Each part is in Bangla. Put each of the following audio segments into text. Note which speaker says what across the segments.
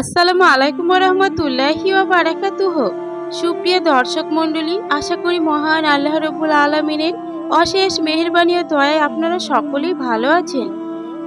Speaker 1: আসসালামু আলাইকুম রহমতুল্লাহি বারাকাতুহ। সুপ্রিয় দর্শক মণ্ডলী, আশা করি মহান আল্লাহ রবুল আলমিনের অশেষ মেহেরবানি ও দয়ায় আপনারা সকলেই ভালো আছেন।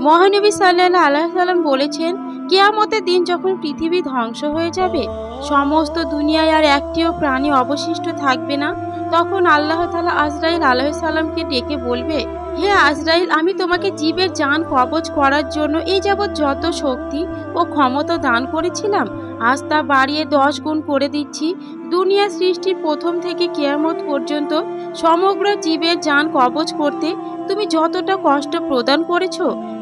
Speaker 1: মহানবী সাল্লাহ আল্লাহ সাল্লাম বলেছেন, কেয়ামতের দিন যখন পৃথিবী ধ্বংস হয়ে যাবে, সমস্ত দুনিয়ায় আর একটিও প্রাণী অবশিষ্ট থাকবে না, তখন আল্লাহ তালা আজরাইল আলাহ সাল্লামকে ডেকে বলবে হে আজরাইল, আমি তোমাকে জীবের যান কবজ করার জন্য এই যাবৎ যত শক্তি ও ক্ষমতা দান করেছিলাম, আজ তা বাড়িয়ে দশ গুণ করে দিচ্ছি। দুনিয়া সৃষ্টির প্রথম থেকে কেয়ামত পর্যন্ত সমগ্র জীবের যান কবজ করতে তুমি যতটা কষ্ট প্রদান করেছ,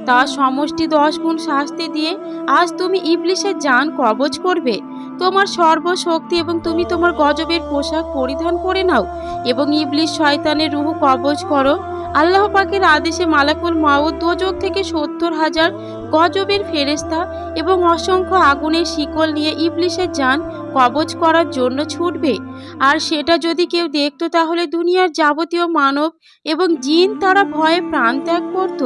Speaker 1: তা সমষ্টি দশ গুণ শাস্তি দিয়ে আজ তুমি ইবলিশের যান কবজ করবে। তোমার সর্বশক্তি এবং তুমি তোমার গজবের পোশাক পরিধান করে নাও এবং ইবলিশ শয়তানের রুহু কবজ করো। আল্লাহ পাকের আদেশে মালাকুল মাউদ দোজক থেকে সত্তর হাজার গজবের ফেরেস্তা এবং অসংখ্য আগুনের শিকল নিয়ে ইবলিশের যান কবজ করার জন্য ছুটবে। আর সেটা যদি কেউ দেখতো, তাহলে দুনিয়ার যাবতীয় মানব এবং জিন তারা ভয়ে প্রাণ ত্যাগ করত।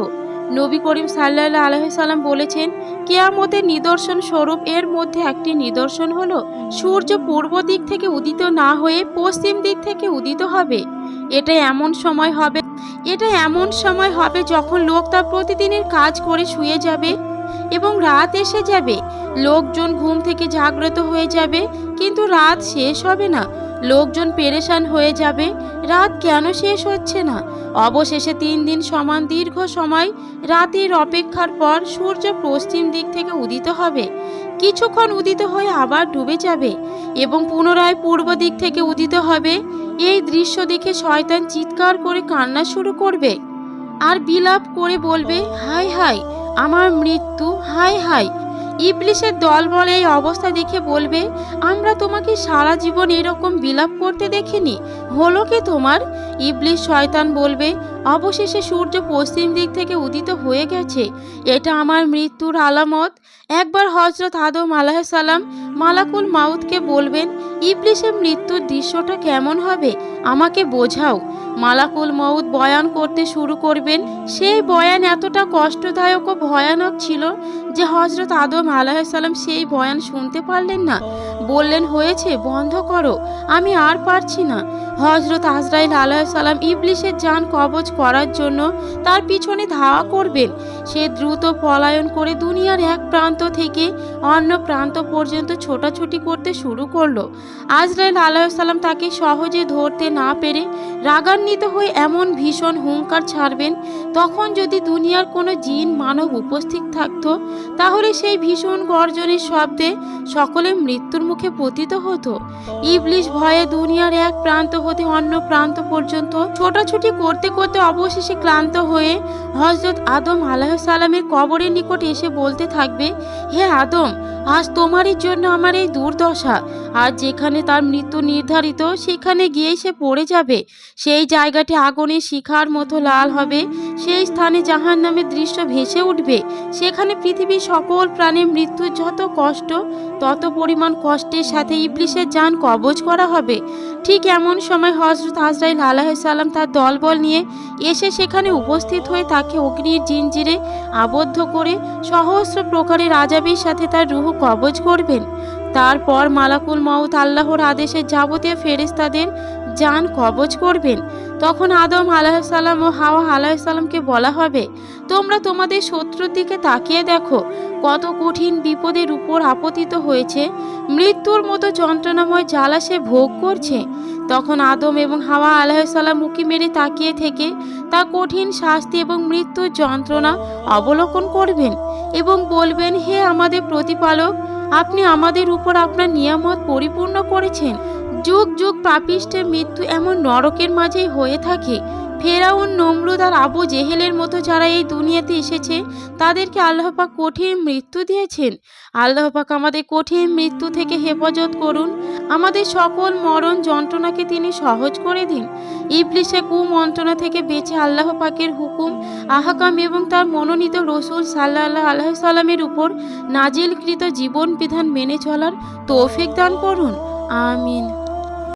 Speaker 1: নবী করিম সাল্লাহ আলহিসাল্লাম বলেছেন, কেয়ামতের নিদর্শন স্বরূপ এর মধ্যে একটি নিদর্শন হল, সূর্য পূর্ব দিক থেকে উদিত না হয়ে পশ্চিম দিক থেকে উদিত হবে। এটা এমন সময় হবে এটা এমন সময় হবে যখন লোক তার প্রতিদিনের কাজ করে শুয়ে যাবে এবং রাত এসে যাবে। লোকজন ঘুম থেকে জাগ্রত হয়ে যাবে, কিন্তু রাত শেষ হবে না। লোকজন পেরেশান হয়ে যাবে, রাত কেন শেষ হচ্ছে না? অবশেষে তিন দিন সমান দীর্ঘ সময় রাতের অপেক্ষার পর সূর্য পশ্চিম দিক থেকে উদিত হবে। কিছুক্ষণ উদিত হয়ে আবার ডুবে যাবে এবং পুনরায় পূর্ব দিক থেকে উদিত হবে। এই দৃশ্য দেখে শয়তান চিৎকার করে কান্না শুরু করবে। আর বিলাপ করে বলবে হাই হাই আমার মৃত্যু হাই হাই ইবলিশের দল বলে এই অবস্থা দেখে বলবে, আমরা তোমাকে সারা জীবন এরকম বিলাপ করতে দেখিনি। হলো কি তোমার? ইবলিশ শয়তান বলবে, অবশেষে সূর্য পশ্চিম দিক থেকে উদিত হয়ে গেছে। এটা আমার মৃত্যুর আলামত। একবার হজরত আদম আলাহিসাল্লাম মালাকুল মাউদকে বলবেন, ইবলিসের মৃত্যুর দৃশ্যটা কেমন হবে? আমাকে বোঝাও। মালাকুল মউদ বয়ান করতে শুরু করবেন, সেই বয়ান এতটা কষ্টদায়ক ও ভয়ানক ছিল যে হজরত আদম আলাহিসাল্লাম সেই বয়ান শুনতে পারলেন না। বললেন, হয়েছে, বন্ধ করো। আমি আর পারছি না। হজরত আজরাইল আলাহিসাল্লাম ইবলিশের যান কবজ করার জন্য তার পিছনে ধাওয়া করবেন। সে দ্রুত পলায়ন করে দুনিয়ার এক প্রান্ত থেকে অন্য প্রান্ত পর্যন্ত ছোটাছুটি করতে শুরু করল। আজরাইল আলাহিসাল্লাম তাকে সহজে ধরতে না পেরে রাগান্বিত হয়ে এমন ভীষণ হুঙ্কার ছাড়বেন। তখন যদি দুনিয়ার কোনো জিন মানব উপস্থিত থাকতো, তাহলে সেই ভীষণ গর্জনের শব্দে সকলে মৃত্যুর মুখে পতিত হতো। ইবলিশ ভয়ে দুনিয়ার এক প্রান্ত হতে অন্য প্রান্ত পর্যন্ত ছোটাছুটি করতে করতে অবশেষে ক্লান্ত হয়ে হজরত আদম আলাহ সালামের কবরের নিকট এসে বলতে থাকবে, হে আদম, আজ তোমারই জন্য আমার এই দুর্দশা। আর যেখানে তার মৃত্যু নির্ধারিত, সেখানে গিয়েই সে পড়ে যাবে। সেই জায়গাটি আগুনের শিখার মতো লাল হবে। সেই স্থানে জাহান নামের দৃশ্য ভেসে উঠবে। সেখানে পৃথিবীর সকল প্রাণীর মৃত্যুর যত কষ্ট, তত পরিমাণ কষ্টের সাথে ইবলিশের যান কবজ করা হবে। ঠিক এমন সময় হজরত আজরাইল আলাহিসাল্লাম তার দলবল নিয়ে এসে সেখানে উপস্থিত হয়ে তাকে অগ্নির জিনজিরে আবদ্ধ করে সহস্র প্রকারের আজাবির সাথে তার রুহ কবজ করবেন। তারপর মালাকুল মউত আল্লাহর আদেশে যাবতীয় ফেরেস্তাদের যান কবজ করবেন। তখন আদম আলাহিসাল্লাম ও হাওয়া আলাহিসাল্লামকে বলা হবে, তোমরা তোমাদের শত্রুর দিকে তাকিয়ে দেখো, কত কঠিন বিপদের উপর আপতিত হয়েছে। মৃত্যুর মতো যন্ত্রণাময় জ্বালা সে ভোগ করছে। তখন আদম এবং হাওয়া আলাহিসাল্লাম উকি মেরে তাকিয়ে থেকে তা কঠিন শাস্তি এবং মৃত্যুর যন্ত্রণা অবলোকন করবেন এবং বলবেন, হে আমাদের প্রতিপালক, আপনি আমাদের উপর আপনার নিয়ামত পরিপূর্ণ করেছেন। যুগ যুগ পাপিষ্টের মৃত্যু এমন নরকের মাঝেই হয়ে থাকে। ফেরাউন, নমরুদ আর আবু জেহেলের মতো যারা এই দুনিয়াতে এসেছে, তাদেরকে আল্লাহ পাক কঠিন মৃত্যু দিয়েছেন। আল্লাহ পাক আমাদের কঠিন মৃত্যু থেকে হেফাজত করুন। আমাদের সকল মরণ যন্ত্রণাকে তিনি সহজ করে দিন। ইবলিশে কুমন্ত্রণা থেকে বেঁচে আল্লাহ পাকের হুকুম, আহাকাম এবং তার মনোনীত রসুল সাল্লাহ আল্লাহ সাল্লামের উপর নাজিলকৃত জীবন বিধান মেনে চলার তৌফিক দান করুন। আমিন।